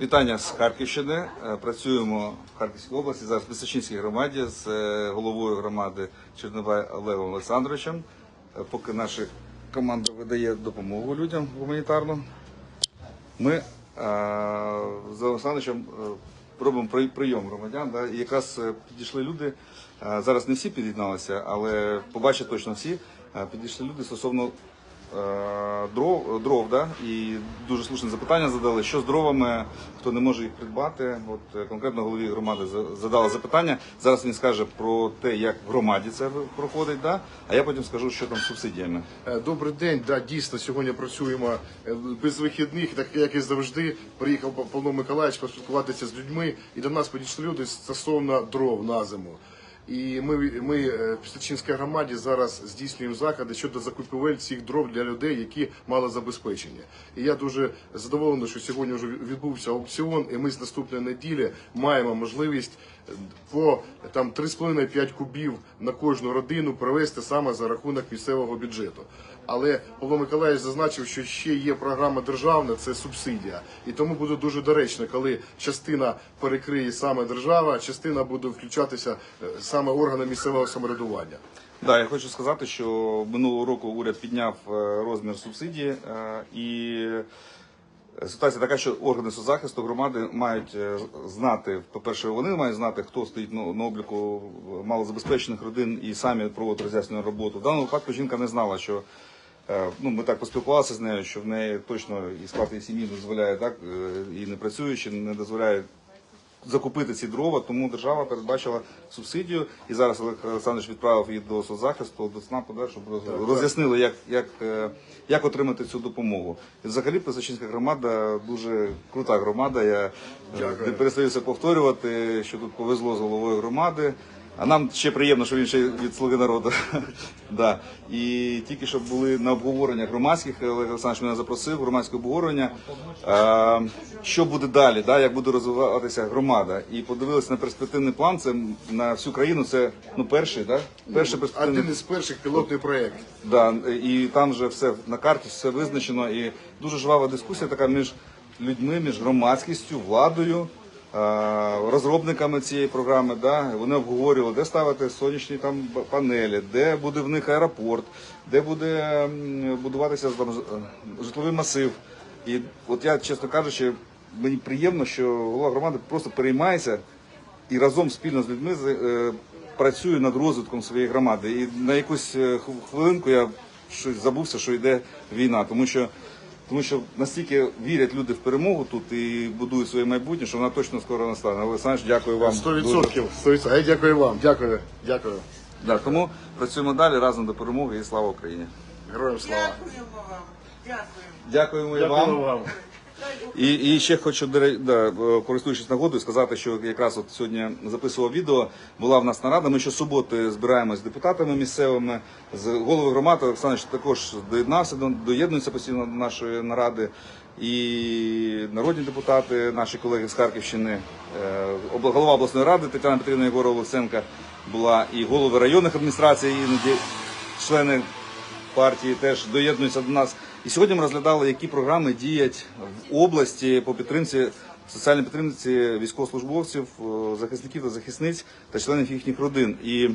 Вітання з Харківщини. Е, Працюємо в Харківській області, зараз в Пісочинській громаді з е, головою громади Чернобай Олегом Олександровичем. Е, Поки наша команда видає допомогу людям гуманітарну, ми з Олександровичем робимо прийом громадян. І якраз підійшли люди. Зараз не всі під'єдналися, але побачать точно всі. Підійшли люди стосовно дров, дров да? і дуже слушне запитання задали, що з дровами, хто не може їх придбати. От е, конкретно голові громади за- задали запитання. Зараз він скаже про те, як в громаді це проходить, да? а я потім скажу, що там з субсидіями. Е, Добрий день. Да, дійсно, сьогодні працюємо е, без вихідних, так як і завжди. Приїхав Пав- Павло Миколаївич поспілкуватися з людьми, і до нас підійшли люди стосовно дров на зиму. І ми, ми е, в Пісточинській громаді зараз здійснюємо заходи щодо закупівель цих дров для людей, які мали забезпечення. І я дуже задоволений, що сьогодні вже відбувся аукціон, і ми з наступної неділі маємо можливість е, по там 3,5-5 кубів на кожну родину провести саме за рахунок місцевого бюджету. Але Павло Миколаївич зазначив, що ще є програма державна, це субсидія. І тому буде дуже доречно, коли частина перекриє саме держава, частина буде включатися е, саме органи місцевого самоврядування. Да, я хочу сказати, що минулого року уряд підняв е, розмір субсидії, е, і ситуація така, що органи соцзахисту громади мають е, знати, по-перше, вони мають знати, хто стоїть на, обліку малозабезпечених родин і самі проводять роз'яснювальну роботу. В даному випадку жінка не знала, що ну, ми так поспілкувалися з нею, що в неї точно і склад її сім'ї дозволяє так, і не працюючи, не дозволяє закупити ці дрова, тому держава передбачила субсидію. І зараз Олег Олександрович відправив її до соцзахисту, до СНАПу, да, щоб роз- роз'яснили, як, як, е, як отримати цю допомогу. І взагалі Писачинська громада дуже крута громада. Я е, Дякую. не перестаюся повторювати, що тут повезло з головою громади. А нам ще приємно, що він ще від слуги народу. да. І тільки що були на обговореннях громадських, Олег Олександрович мене запросив, громадське обговорення. Е, що буде далі, да, як буде розвиватися громада. І подивилися на перспективний план. Це на всю країну. Це ну перший, да? перший перспективний Один із перших пілотний проєкт. Да, і там вже все на карті, все визначено. І дуже жвава дискусія така між людьми, між громадськістю, владою, розробниками цієї програми. Да. Вони обговорювали, де ставити сонячні там панелі, де буде в них аеропорт, де буде будуватися там е, житловий масив. І от я, чесно кажучи, мені приємно, що голова громади просто переймається і разом спільно з людьми е, над розвитком своєї громади. І на якусь е, хвилинку я щось забувся, що йде війна, тому що. Тому що настільки вірять люди в перемогу тут і будують своє майбутнє, що вона точно скоро настане. Олександр, дякую вам. Сто дуже. відсотків. Сто відсотків. А я дякую вам. Дякую. Дякую. Да, тому працюємо далі разом до перемоги і слава Україні. Героям слава. Дякуємо вам. Дякуємо. Дякуємо і Дякую вам. І, і ще хочу, да, е, користуючись нагодою, сказати, що якраз от сьогодні записував відео, була в нас нарада. Ми щосуботи збираємось з депутатами місцевими, з головою громади Олександр також доєднався, до- доєднується постійно до нашої наради. І народні депутати, наші колеги з Харківщини, е, голова обласної ради Тетяна Петрівна Єгорова Луценка була, і голови районних адміністрацій, іноді члени партії теж доєднуються до нас. І сьогодні ми розглядали, які програми діють в області по підтримці соціальній підтримці військовослужбовців, е, захисників та захисниць та членів їхніх родин. І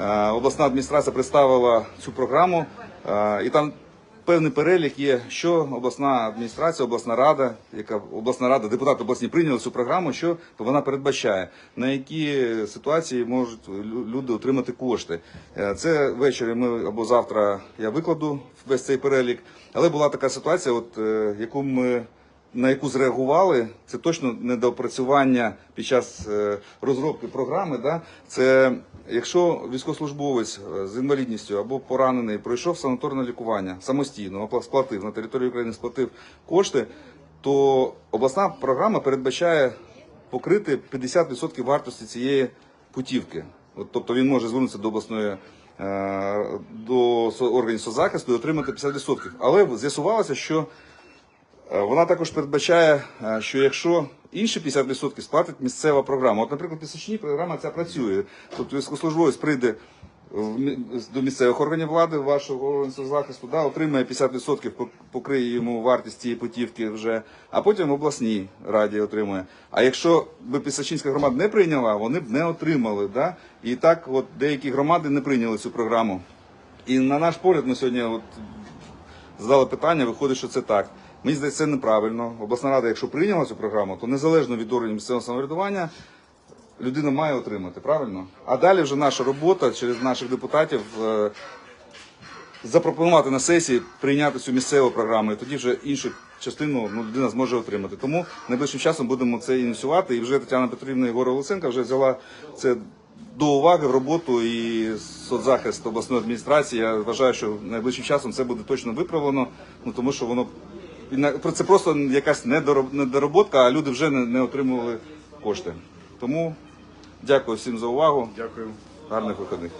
е, обласна адміністрація представила цю програму, е, і там певний перелік є, що обласна адміністрація, обласна рада, яка обласна рада, депутати обласні прийняли цю програму, що вона передбачає, на які ситуації можуть лю- люди отримати кошти. Е, Це ввечері ми або завтра я викладу весь цей перелік. Але була така ситуація, от е, яку ми на яку зреагували, це точно недоопрацювання під час е, розробки програми. Да? Це якщо військовослужбовець е, з інвалідністю або поранений пройшов санаторне лікування самостійно, сплатив на території України, сплатив кошти, то обласна програма передбачає покрити 50% вартості цієї путівки. От, тобто він може звернутися до обласної е, до органів соцзахисту і отримати 50%. Але з'ясувалося, що Вона також передбачає, е, що якщо інші 50% сплатить місцева програма. От, наприклад, в Пісочній програма ця працює. Тобто військовослужбовець прийде до місцевих органів влади, вашого органу захисту, да, отримає 50% покриє йому вартість цієї путівки вже, а потім в обласній раді отримує. А якщо би Пісачинська громада не прийняла, вони б не отримали. Да? І так от деякі громади не прийняли цю програму. І на наш погляд, ми сьогодні от задали питання, виходить, що це так. Мені здається, це неправильно. Обласна рада, якщо прийняла цю програму, то незалежно від органів місцевого самоврядування, людина має отримати, правильно? А далі вже наша робота через наших депутатів е, запропонувати на сесії прийняти цю місцеву програму, і тоді вже іншу частину ну, людина зможе отримати. Тому найближчим часом будемо це ініціювати. І вже Тетяна Петрівна Єгора Луценка вже взяла це до уваги в роботу і соцзахист обласної адміністрації. Я вважаю, що найближчим часом це буде точно виправлено, ну тому що воно це просто якась недороботка, а люди вже не, не отримували кошти. Тому дякую всім за увагу. Дякую. Гарних виходних.